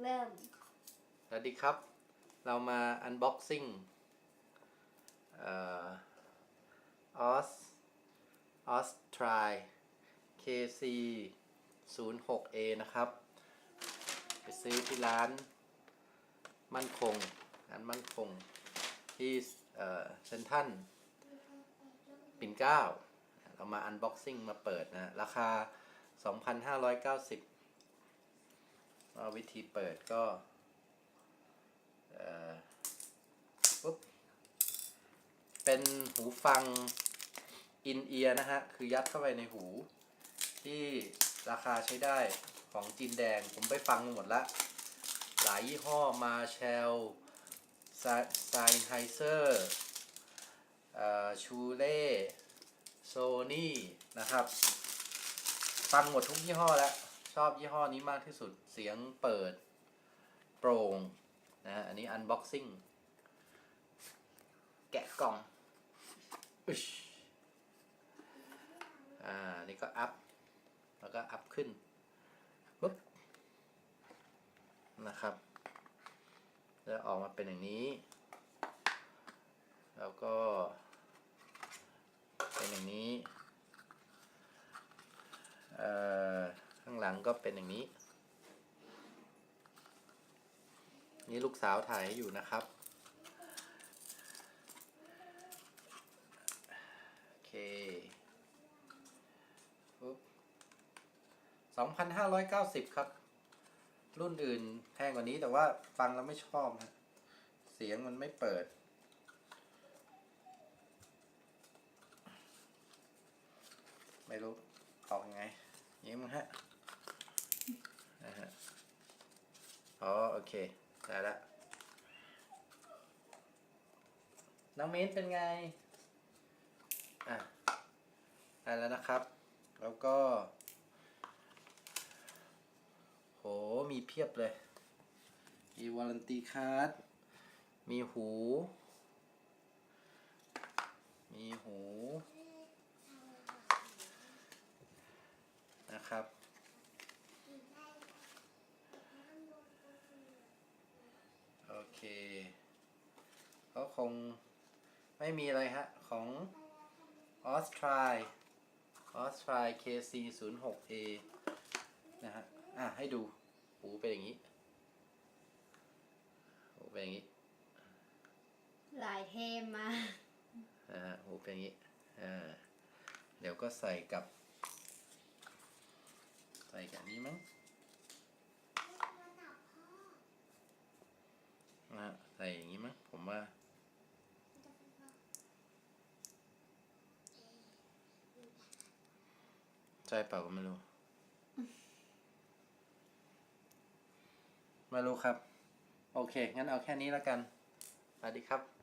เริ่ม สวัสดีครับ เรามา unboxing เอ่อ OS OS Try KC 0 6 A นะครับ ไปซื้อที่ร้านมั่นคงร้านมั่นคง ที่เซนทันปิ่นเกล้า เรามา unboxing มาเปิดนะ ราคา 2,590 ว่าวิธีเปิดก็เออปุ๊บเป็นหูฟังอินเอียร์นะฮะ คือยัดเข้าไปในหู ที่ราคาใช้ได้ของจีนแดง ผมไปฟังหมดละ หลายยี่ห้อมาเชลไซไฮเซอร์ชูเล่โซนี่นะครับ ฟังหมดทุกยี่ห้อแล้ว ชอบยี่ห้อนี้มากที่สุดเสียงเปิดโปร่งนะฮะอันนี้ unboxing แกะกล่องอึชอ่านี่ก็อัพ แล้วก็อัพขึ้นปุ๊บนะครับแล้วออกมาเป็นอย่างนี้ แล้วก็ เป็นอย่างนี้ เอ่อ งหลังก็เป็นอย่างนี้ นี่ลูกสาวถ่ายอยู่นะครับ โอเคปุ๊บสองพันห้าร้อยเก้าสิบครับ รุ่นอื่นแพงกว่านี้แต่ว่าฟังแล้วไม่ชอบฮะเสียงมันไม่เปิดไม่รู้ออกยังไงยิ้มงฮะนะฮะ อ๋อโอเคได้ละน้องมิ้นเป็นไง อะได้แล้วนะครับ แล้วก็ โห มีเพียบเลย มีวารันตีคาร์ด มีหู มีหู นะครับ โอ เคก็คงไม่มีอะไรฮะ ของ a u s t r i a u s t r i KC 0 6 A นะฮะ อะ ให้ดู หูเป็นอย่างนี้ หูเป็นอย่างนี้ หลายเทมมากนะฮะหูเป็นอย่างนี้ อ่า เดี๋ยวก็ใส่กับ ใส่กับนี้มั้ง นะฮะใส่อย่างนี้มั้งผมว่า ใช่เปล่าก็ไม่รู้ ไม่รู้ครับ โอเค งั้นเอาแค่นี้แล้วกัน สวัสดีครับ